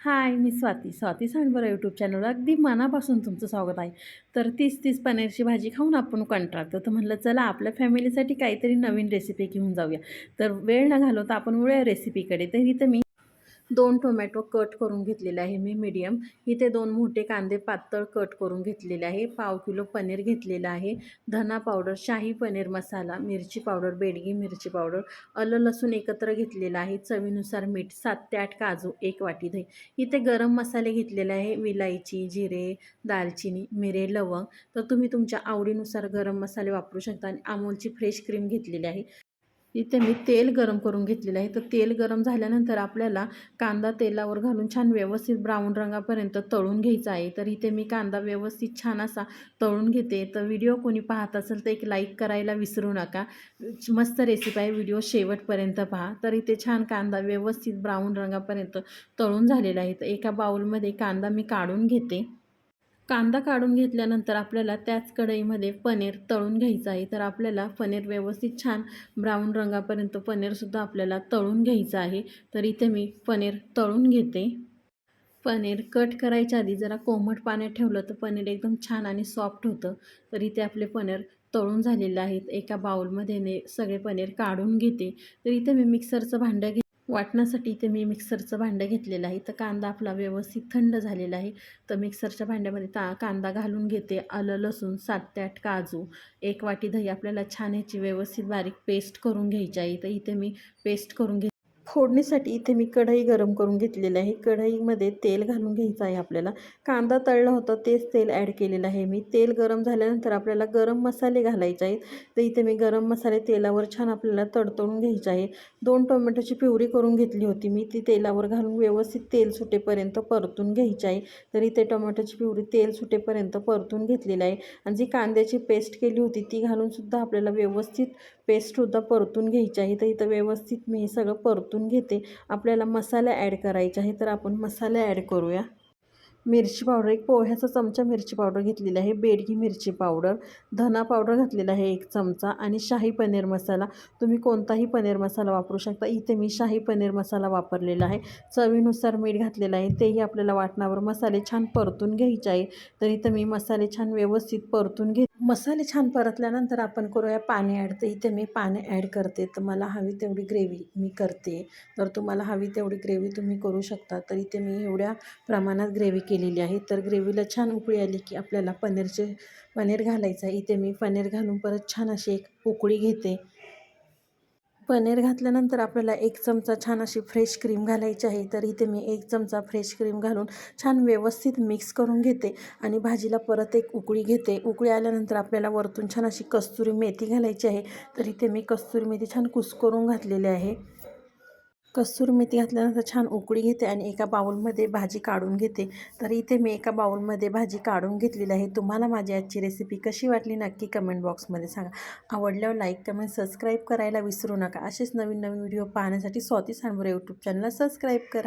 हाय मी Swati. Swati Sandbara YouTube channel अगदी मनापासून तुमचं स्वागत आहे. तर तीस तीस पनीरची भाजी खाऊन आपण कंटाळतो तर म्हणलं चला आपल्या फॅमिलीसाठी काहीतरी नवीन रेसिपी घेऊन जाऊया. तर वेळ न घालवता आपण वळूया रेसिपीकडे तर इथं मी दोन टोमॅटो कट करून घेतलेले आहे मी मीडियम इथे दोन मोठे कांदे पातळ कट करून घेतलेले आहे. पाव किलो पनीर घेतलेलं आहे. धना पावडर शाही पनीर मसाला मिरची पावडर बेडगी मिरची पावडर आलं लसूण एकत्र घेतलेलं आहे. चवीनुसार मीठ सात ते आठ काजू एक वाटी दही. इथे गरम मसाले घेतलेले आहे. विलायची जिरे दालचिनी मिरे लवंग. तर तुम्ही तुमच्या आवडीनुसार गरम मसाले वापरू शकता आणि अमूलची फ्रेश क्रीम घेतलेली आहे. इथे मी तेल गरम करून घेतलेलं आहे. तर तेल गरम झाल्यानंतर आपल्याला कांदा तेलावर घालून छान व्यवस्थित ब्राऊन रंगापर्यंत तळून घ्यायचा आहे. तर इथे मी कांदा व्यवस्थित छान असा तळून घेते. तर व्हिडिओ कोणी पाहत असेल तर एक लाईक करायला विसरू नका. मस्त रेसिपी आहे. व्हिडिओ शेवटपर्यंत पहा. तर इथे छान कांदा व्यवस्थित ब्राऊन रंगापर्यंत तळून झालेला आहे. तर एका बाउलमध्ये कांदा मी काढून घेते. कांदा काढून घेतल्यानंतर आपल्याला त्याच कढईमध्ये पनीर तळून घ्यायचं आहे. तर आपल्याला पनीर व्यवस्थित छान ब्राऊन रंगापर्यंत पनीरसुद्धा आपल्याला तळून घ्यायचं आहे. तर इथे मी पनीर तळून घेते. पनीर कट करायच्या आधी जरा कोमट पाण्यात ठेवलं तर पनीर एकदम छान आणि सॉफ्ट होतं. तर इथे आपले पनीर तळून झालेले आहेत. एका बाऊलमध्ये ने सगळे पनीर काढून घेते. तर इथे मी मिक्सरचं भांडं घे वाटण्यासाठी इथे मी मिक्सरचं भांडं घेतलेलं आहे. तर कांदा आपला व्यवस्थित थंड झालेला आहे. तर मिक्सरच्या भांड्यामध्ये ता कांदा घालून घेते. आलं लसूण सात ते आठ काजू. एक वाटी दही आपल्याला छान ह्याची व्यवस्थित बारीक पेस्ट करून घ्यायची आहे. तर इथे मी पेस्ट करून घे फोडणीसाठी इथे मी कढई गरम करून घेतलेली आहे. कढईमध्ये तेल घालून घ्यायचं आहे आपल्याला. कांदा तळला होता तेच तेल ॲड केलेलं आहे मी. तेल गरम झाल्यानंतर आपल्याला गरम मसाले घालायचे आहेत. तर इथे मी गरम मसाले तेलावर छान आपल्याला तडतडून घ्यायचे आहे. दोन टोमॅटोची प्युरी करून घेतली होती मी. ती तेलावर घालून व्यवस्थित तेल सुटेपर्यंत परतून घ्यायची आहे. तर इथे टोमॅटोची प्युरी तेल सुटेपर्यंत परतून घेतलेलं आहे. आणि जी कांद्याची पेस्ट केली होती ती घालूनसुद्धा आपल्याला व्यवस्थित पेस्टसुद्धा परतून घ्यायची आहे. तर इथं व्यवस्थित मी हे सगळं परतून घेते. आपल्याला मसाला ॲड करायचे आहे तर आपण मसाला ॲड करूया. मिरची पावडर एक पोह्याचा चमचा मिरची पावडर घेतलेली आहे बेडगी मिरची पावडर धना पावडर घातलेला आहे एक चमचा आणि शाही पनीर मसाला. तुम्ही कोणताही पनीर मसाला वापरू शकता. इथे मी शाही पनीर मसाला वापरलेला आहे. चवीनुसार मीठ घातलेलं आहे. तेही आपल्याला वाटणावर मसाले छान परतून घ्यायचे आहे. तर इथं मी मसाले छान व्यवस्थित परतून घे मसाले छान परतल्यानंतर आपण करूया पाणी ॲड तर इथे मी पाणी ॲड करते. तर मला हवी तेवढी ग्रेव्ही मी करते. तर तुम्हाला हवी तेवढी ग्रेव्ही तुम्ही करू शकता तर इथे मी एवढ्या प्रमाणात ग्रेव्ही केलेली आहे. तर ग्रेव्हीला छान उकळी आली की आपल्याला पनीरचे पनीर घालायचं आहे. इथे मी पनीर घालून परत छान अशी एक उकळी घेते. पनीर घातल्यानंतर आपल्याला एक चमचा छान अशी फ्रेश क्रीम घालायची आहे. तर इथे मी एक चमचा फ्रेश क्रीम घालून छान व्यवस्थित मिक्स करून घेते आणि भाजीला परत एक उकळी घेते. उकळी आल्यानंतर आपल्याला वरतून छान अशी कस्तुरी मेथी घालायची आहे. तर इथे मी कस्तुरी मेथी छान कुस्करून घातलेली आहे. कस्तुरी मेथी घातल्यानंतर छान उकळी घेते आणि एका बाउलमध्ये भाजी काढून घेते. तर इथे मी एका बाउलमध्ये भाजी काढून घेतलेली आहे. तुम्हाला माझी आजची रेसिपी कशी वाटली नक्की कमेंट बॉक्समध्ये सांगा. आवडल्यावर लाईक कमेंट सबस्क्राईब करायला विसरू नका. असेच नवीन नवीन व्हिडिओ पाहण्यासाठी स्वाती सांबरे यूट्यूब चॅनलला सबस्क्राईब करा.